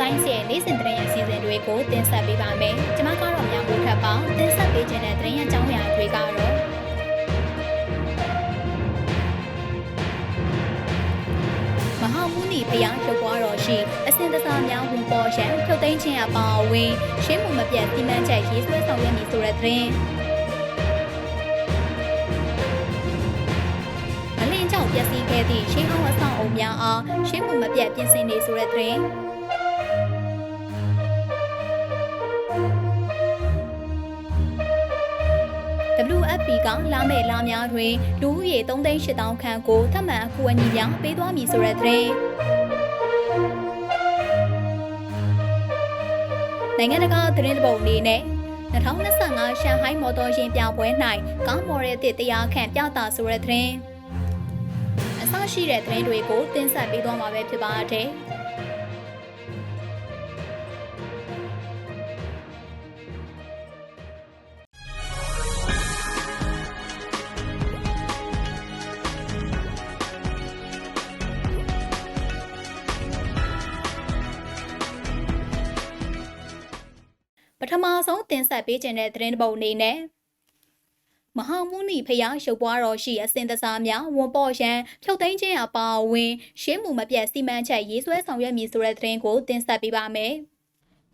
တိုင်းစီရဲ့နေ့စဉ်သတင်းအစီအစဉ်တွေကိုတင်ဆက်ပေးပါမယ်။ကျွန်မကတော့မြောင်မိုးထပ်ပါတင်ဆက်ပေးခြင်းတဲ့သတင်းအကြောင်းအရာတွေကတော့မဟာမုနီဖျားထုတ်ပွားတော်ရှိအစင်တစားများဝန်ပေါ်ရန်ထုတ်သိမ်းခြင်းအပါအဝင်ရှင်းမှုမပြတ်စီမံချက်ရေးဆွဲဆောင်ရွက်မည်ဆိုတဲ့သတင်းမလင်းကြောင့်ပျက်စီးခဲ့သည့်ရှင်းအောင်အဆောင်အုံများအားရှင်းမှုမပြတ်ပြင်ဆင်နေဆိုတဲ့သတင်း WFP ကလာမယ့်လများတွင်လူဦးရေ3,800ခန့်ကိုထပ်မံအကူအညီများပေးသွားမည်ဆိုတဲ့သတင်းနိုင်ငံတကာသတင်းတပုတ်အနေနဲ့2025ရှန်ဟိုင်းမော်တော်ယာဉ်ပြပွဲ၌ကားမော်ရယ်တစ်တရားခန့်ပြသဆိုတဲ့သတင်းအစရှိတဲ့သတင်းတွေကိုတင်ဆက်ပေးသွားမှာပဲဖြစ်ပါတယ် ထမဆုံးတင်ဆက်ပေးခြင်းတဲ့သတင်းတစ်ပုဒ်အနေနဲ့မဟာမုနီဖျားရုပ်ပွားတော်ရှိအစင်တစားများဝန်ပေါ်ရန်ဖြုတ်သိမ်းခြင်းအပါအဝင်ရှင်းမှုမပြတ်စီမံချက်ရေးဆွဲဆောင်ရွက်မည်ဆိုတဲ့သတင်းကိုတင်ဆက်ပေးပါမယ်။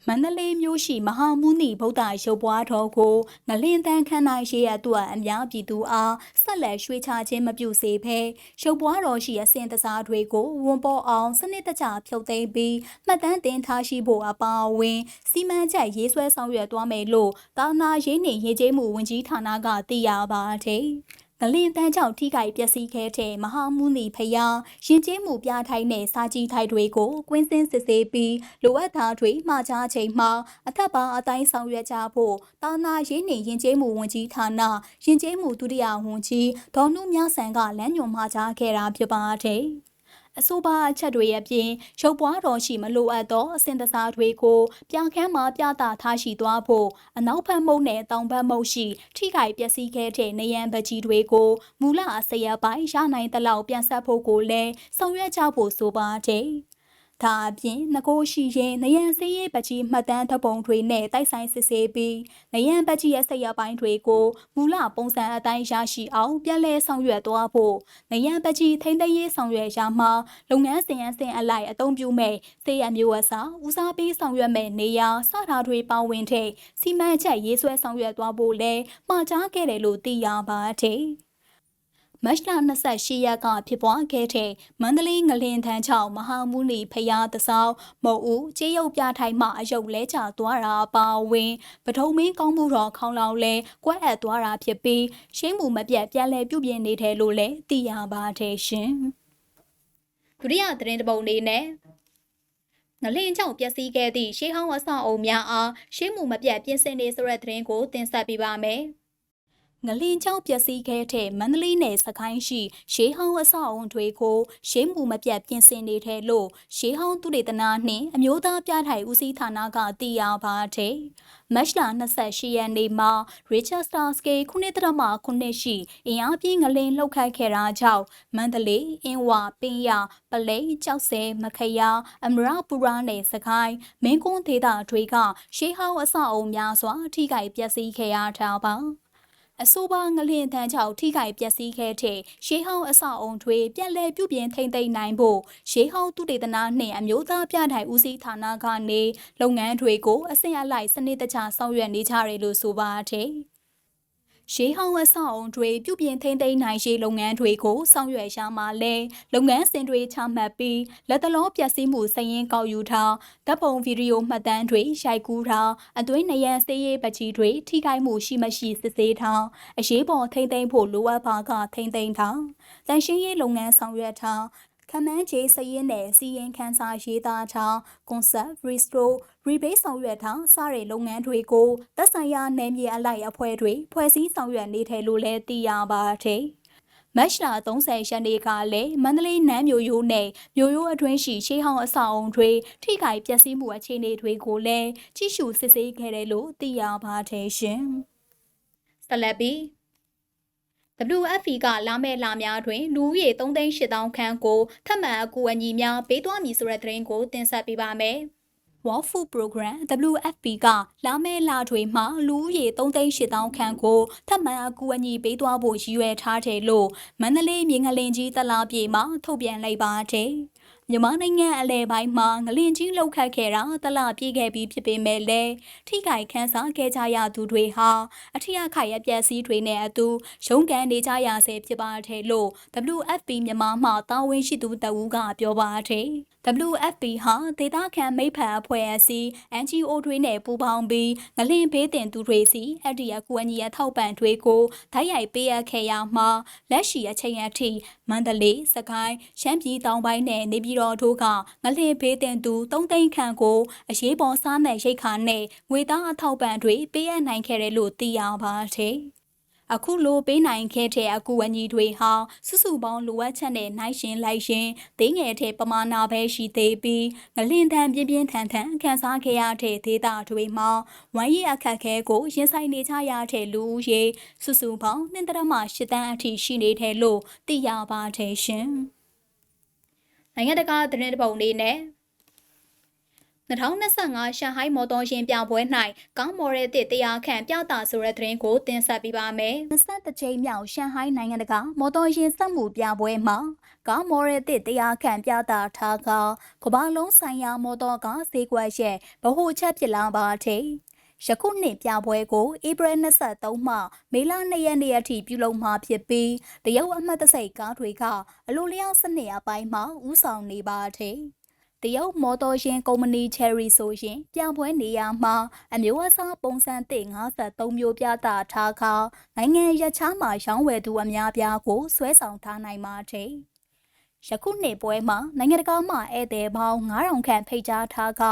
မန္တလေးမြို့ရှိမဟာမုနီဗုဒ္ဓရုပ်ပွားတော်ကိုငလင်တန်းခန်းနိုင်ရှိရအတွက်အများပြည်သူအားဆက်လက်ရွှေချခြင်းမပြုစေဘဲရုပ်ပွားတော်ရှိအစင်တစားတွေကိုဝန်ပေါ်အောင်စနစ်တကျဖြုတ်သိမ်းပြီးမှတ်တမ်းတင်ထားရှိဖို့အပါအဝင်စီမံချက်ရေးဆွဲဆောင်ရွက်သွားမယ်လို့တာနာရေးနေရေးကျေးမှုဝန်ကြီးဌာနကသိရပါတယ်။ ငလင်တန်းကြောင့်ထိခိုက်ပျက်စီးခဲ့တဲ့မဟာမုနီဖျားရင်ကျေးမှုပြထိုင်တဲ့စာကြည့်ထိုက်တွေကိုကွင်းစင်းစစ်ဆေးပြီးလိုအပ်တာတွေမှာကြားချိန်မှာအထက်ပါအတိုင်းဆောင်ရွက်ကြဖို့တာနာရေးနေရင်ကျေးမှုဝန်ကြီးဌာနရင်ကျေးမှုဒုတိယဝန်ကြီးဒေါ်နုမြဆန်ကလမ်းညွှန်မှာကြားခဲ့တာဖြစ်ပါတယ်။ အဆိုပါအချက်တွေအပြင်ရုပ်ပွားတော်ရှိမလိုအပ်သောအစင်တစားတွေကိုပြခန်းမှာပြသထားရှိသွားဖို့အနောက်ဘက်မုံနဲ့တောင်ဘက်မုံရှိ ထိခိုက်ပျက်စီးခဲ့တဲ့နေရန်ပကြီးတွေကိုမူလအစရပိုင်းရနိုင်တဲ့လောက်ပြန်ဆက်ဖို့ကိုလည်းဆောင်ရွက်ကြဖို့ဆိုပါတယ်။ ဒါအပြင်ငကိုရှိရင်နယံစေးရေးပကြီးမှတ်တမ်းသပုံတွေနဲ့တိုက်ဆိုင်စစ်ဆေးပြီးနယံပကြီးရဲ့ဆက်ရပိုင်းတွေကိုမူလပုံစံအတိုင်းရရှိအောင်ပြန်လည်ဆောင်ရွက်သွားဖို့နယံပကြီးထိမ့်သိမ်းရေးဆောင်ရွက်ရာမှာလုပ်ငန်းစဉ်ရန်စဉ်အလိုက်အသုံးပြုမဲ့စေရမျိုးအစားဦးစားပေးဆောင်ရွက်မဲ့နေရာစတာတွေပါဝင်တဲ့စီမံချက်ရေးဆွဲဆောင်ရွက်သွားဖို့လည်းမှာကြားခဲ့တယ်လို့သိရပါတယ်။ မတ်လ28ရက်ကဖြစ်ပွားခဲ့တဲ့မန္တလေးငလင်ထန်းချောင်းမဟာမုနီဖျားတစောင်းမုတ်ဦးကျေးရုပ်ပြထိုင်မှအယုတ်လဲချသွားတာအပါအဝင်ပထုံမင်းကောင်းမှုတော်ခေါင်းလောင်လဲကွက်အပ်သွားတာဖြစ်ပြီးရှင်းမှုမပြတ်ပြန်လဲပြုပြင်နေတယ်လို့လည်းသိရပါတယ်ရှင်ဒုတိယသတင်းတစ်ပုဒ်အနေနဲ့ငလင်းကြောင့်ပျက်စီးခဲ့သည့်ရှေးဟောင်းအဆောက်အအုံများအားရှင်းမှုမပြတ်ပြင်ဆင်နေဆိုတဲ့သတင်းကိုတင်ဆက်ပေးပါမယ်။ ငလင်ချောင်းပျက်စီးခဲ့တဲ့မန္တလေးနယ်စကိုင်းရှိရှေးဟောင်းအဆောက်အုံတွေကိုရှေးမှုမပြတ်ပြင်ဆင်နေတဲ့လို့ရှေးဟောင်းသူတေသနာနှင့်အမျိုးသားပြထိုင်ဦးစီးဌာနကသိရပါတယ်။မတ်လ28ရက်နေ့မှာ Richester Scale ခုနှစ်တရမခုနှစ်ရှိအင်အားပြင်းငလင်လှုပ်ခတ်ခဲ့တာကြောင့်မန္တလေးအင်းဝပင်းရပလိတ်ကြောက်စဲမခရအမရပူရာနယ်စကိုင်းမင်းကွန်းဒေသတွေကရှေးဟောင်းအဆောက်အုံများစွာထိခိုက်ပျက်စီးခဲ့ရတာပါ။ အဆိုပါငလျင်တန်းချောက်ထိခိုက်ပျက်စီးခဲ့တဲ့ရှေးဟောင်းအဆောက်အုံတွေပြန်လည်ပြုပြင်ထိန်းသိမ်းနိုင်ဖို့ရှေးဟောင်းသူတေသနာနှင့်အမျိုးသားပြထိုင်ဦးစီးဌာနကနေလုပ်ငန်းတွေကိုအဆင့်အလိုက်စနစ်တကျဆောင်ရွက်နေကြတယ်လို့ဆိုပါတယ်။ ရှေးဟောင်းအဆောက်အုံတွေပြုပြင်ထိန်းသိမ်းနိုင်ရေးလုပ်ငန်းတွေကိုဆောင်ရွက်ရမှာလဲလုပ်ငန်းစဉ်တွေချမှတ်ပြီးလက်တလောပျက်စီးမှုစည်ရင်းကောက်ယူထားဓာတ်ပုံဗီဒီယိုမှတ်တမ်းတွေရိုက်ကူးထားအသွေးနရံစေးရေးပကြီးတွေထိခိုက်မှုရှိမရှိစစ်ဆေးထားအရေးပေါ်ထိန်းသိမ်းဖို့လိုအပ်ပါကထိန်းသိမ်းထားတန်ရှင်းရေးလုပ်ငန်းဆောင်ရွက်ထား ခမန်းချေစရင်နဲ့စီရင်ခန်းစာရေးသားထား concept restore rebate ဆောင်ရွက်ထားစတဲ့လုပ်ငန်းတွေကိုသက်ဆိုင်ရာနယ်မြေအလိုက်အဖွဲ့တွေဖွဲ့စည်းဆောင်ရွက်နေတယ်လို့လည်းသိရပါတယ်။မတ်လ30ရက်နေ့ကလည်းမန္တလေးနန်းမြို့ရိုးနဲ့မြို့ရိုးအတွင်းရှိရှေးဟောင်းအဆောက်အုံတွေထိခိုက်ပျက်စီးမှုအခြေအနေတွေကိုလည်းကြည့်ရှုစစ်ဆေးခဲ့တယ်လို့သိရပါတယ်ရှင်။ဆက်လက်ပြီး WFP ကလာမယ့်လများတွင်လူဦးရေ3,800ခန့်ကိုထပ်မံအကူအညီများပေးသွားမည်ဆိုတဲ့သတင်းကိုတင်ဆက်ပေးပါမယ်။ World Food Program WFP ကလာမယ့်လတွေမှာလူဦးရေ38,000ခန့်ကိုထပ်မံအကူအညီပေးသွားဖို့ရည်ရွယ်ထားတယ်လို့မန္တလေးမြင်းငလင်ကြီးတလားပြေမှာထုတ်ပြန်လိုက်ပါတယ်။ မြန်မာနိုင်ငံအလဲပိုင်းမှာငလင်ကြီးလှုပ်ခတ်ခဲ့တာတလပြည့်ခဲ့ပြီးဖြစ်ပေမဲ့လည်းထိခိုက်ခန်းစားခဲ့ကြရသူတွေဟာအထက်ခိုက်ရပျက်စီးတွေနဲ့အတူရုန်းကန်နေကြရဆဲဖြစ်ပါတယ်လို့ WFP မြန်မာမှတာဝန်ရှိသူတဦးကပြောပါတယ်။ WFP ဟာဒေသခံမိဖက်အဖွဲ့အစည်း NGO တွေနဲ့ပူးပေါင်းပြီးငလင်ဘေးတင်သူတွေစီအဲ့ဒီအကူအညီအထောက်ပံ့တွေကိုဓာတ်ရိုက်ပေးအပ်ခဲ့ရမှာလက်ရှိအချိန်အထိမန္တလေးစကိုင်းရှမ်းပြည်တောင်ပိုင်းနဲ့နေပြည်တော်တို့ကငလင်ဘေးတင်သူ၃သိန်းခန့်ကိုအရေးပေါ်စားမဲ့ရိတ်ခါနဲ့ငွေသားအထောက်ပံ့တွေပေးအပ်နိုင်ခဲ့တယ်လို့သိရပါတယ်။ အခုလိုပေးနိုင်ခဲ့တဲ့အကူအညီတွေဟာစုစုပေါင်းလိုအပ်ချက်နဲ့နိုင်ရှင်လိုက်ရှင်သိငယ်တဲ့ပမာဏပဲရှိသေးပြီးငလင်တန်ပြင်းပြင်းထန်ထန်ခန်းစားခဲ့ရတဲ့ဒေသတွေမှာဝိုင်းရအခက်ခဲကိုရင်ဆိုင်နေကြရတဲ့လူဦးရေစုစုပေါင်းနှင်းတရမ၈တန်းအထိရှိနေတယ်လို့သိရပါတယ်ရှင်။နိုင်ငံတကာသတင်းတပုတ်လေးနဲ့ 2025ရှန်ဟိုင်းမော်တော်ယာဉ်ပြပွဲ၌ကောင်းမော်ရဲတစ်တရားခန့်ပြတာဆိုတဲ့သတင်းကိုတင်ဆက်ပေးပါမယ်။23ကြိမ်မြောက်ရှန်ဟိုင်းနိုင်ငံတကာမော်တော်ယာဉ်စက်မှုပြပွဲမှာကောင်းမော်ရဲတစ်တရားခန့်ပြတာထားကကမ္ဘာလုံးဆိုင်ရာမော်တော်ကားဈေးကွက်ရဲ့ဗဟိုချက်ဖြစ်လာပါတဲ့ယခုနှစ်ပြပွဲကိုဧပြီ23မှမေလ2ရက်နေ့အထိပြုလုပ်မှာဖြစ်ပြီးတရုတ်အမှတ်တစိတ်ကားတွေကအလိုလျောက်စနစ်အပိုင်းမှာဥဆောင်နေပါတယ်။ တရုတ်မော်တော်ယာဉ်ကုမ္ပဏီ Cherry ဆိုရင်ပြပွဲနေရာမှာအမျိုးအစားပုံစံသစ်53မျိုးပြသထားခါနိုင်ငံရခြားမှာရောင်းဝယ်သူအများပြားကိုဆွဲဆောင်ထားနိုင်ပါတယ်။ယခုနှစ်ပွဲမှာနိုင်ငံတကာမှဧည့်သည်ပေါင်း9000ခန့်ဖိတ်ကြားထားက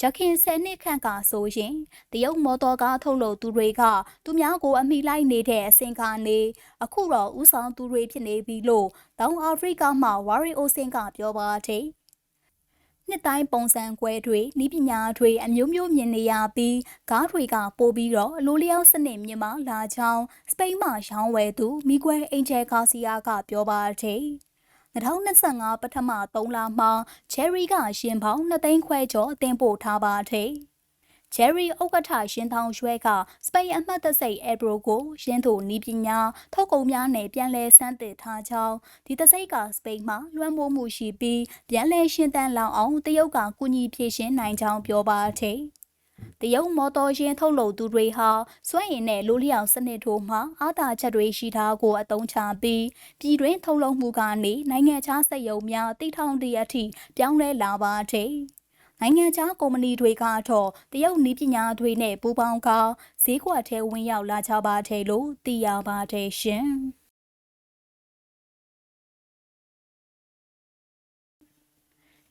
ရခင်10နှစ်ခန့်ကဆိုရင်တရုတ်မော်တော်ကားထုတ်လုပ်သူတွေက သူများကိုအမိလိုက်နေတဲ့အဆင့်ကနေအခုတော့ဥဆောင်သူတွေဖြစ်နေပြီလို့တောင်အာဖရိကမှဝါရီအိုစင်ကပြောပါတယ်။ နှစ်တိုင်းပုံစံကွဲတွေဤပညာတွေအမျိုးမျိုးမြင်နေရပြီးကားတွေကပို့ပြီးတော့အလိုလျောက်စနစ်မြင်မှလာချောင်းစပိန်မှာရောင်းဝယ်သူမိကွဲအင်ဂျယ်ကာစီယာကပြောပါတယ်2025ပထမ3လမှာ Cherry ကရှင်ပေါင်း2သိန်းခွဲကျော်အသင်းပို့ထားပါတယ်။ ဂျယ်ရီဥက္ကဋ္ဌရှင်ထောင်ရွှဲကစပိန်အမှတ်တစိတ်အက်ဘရိုကိုရင်းတို့နီးပညာထုတ်ကုန်များနဲ့ပြန်လည်စမ်းသစ်ထားကြောင်းဒီတစိတ်ကစပိန်မှာလွှမ်းမိုးမှုရှိပြီးပြန်လည်ရှင်းတန်းလောင်အောင်တရုတ်ကကူညီဖြည့်ရှင်းနိုင်ကြောင်းပြောပါတယ်တရုတ်မော်တော်ယာဉ်ထုတ်လုပ်သူတွေဟာစွမ်းရည်နဲ့လိုလျောက်စနစ်တို့မှာအားသာချက်တွေရှိတာကိုအသုံးချပြီးပြည်တွင်းထုတ်လုပ်မှုကနေနိုင်ငံခြားစက်ရုံများတိထောင်တရအထိပြောင်းလဲလာပါတယ်။ နိုင်ငံခြားကုမ္ပဏီတွေကတော့တရုတ်နည်းပညာတွေနဲ့ပူးပေါင်းကာဈေးကွက်ထဲဝင်ရောက်လာကြပါတယ်လို့သိရပါတယ်ရှင်။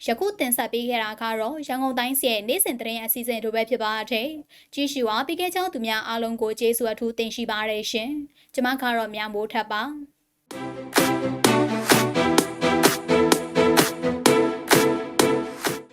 ယခုတင်ဆက်ပေးခဲ့တာကတော့ရန်ကုန်တိုင်းရဲ့နေ့စဉ်သတင်းအစီအစဉ်တို့ပဲဖြစ်ပါတယ်။ကြည့်ရှုအားပေးခဲ့ကြောင်းသူများအားလုံးကိုကျေးဇူးအထူးတင်ရှိပါတယ်ရှင်။ကျွန်မကတော့မြမိုးထပ်ပါ။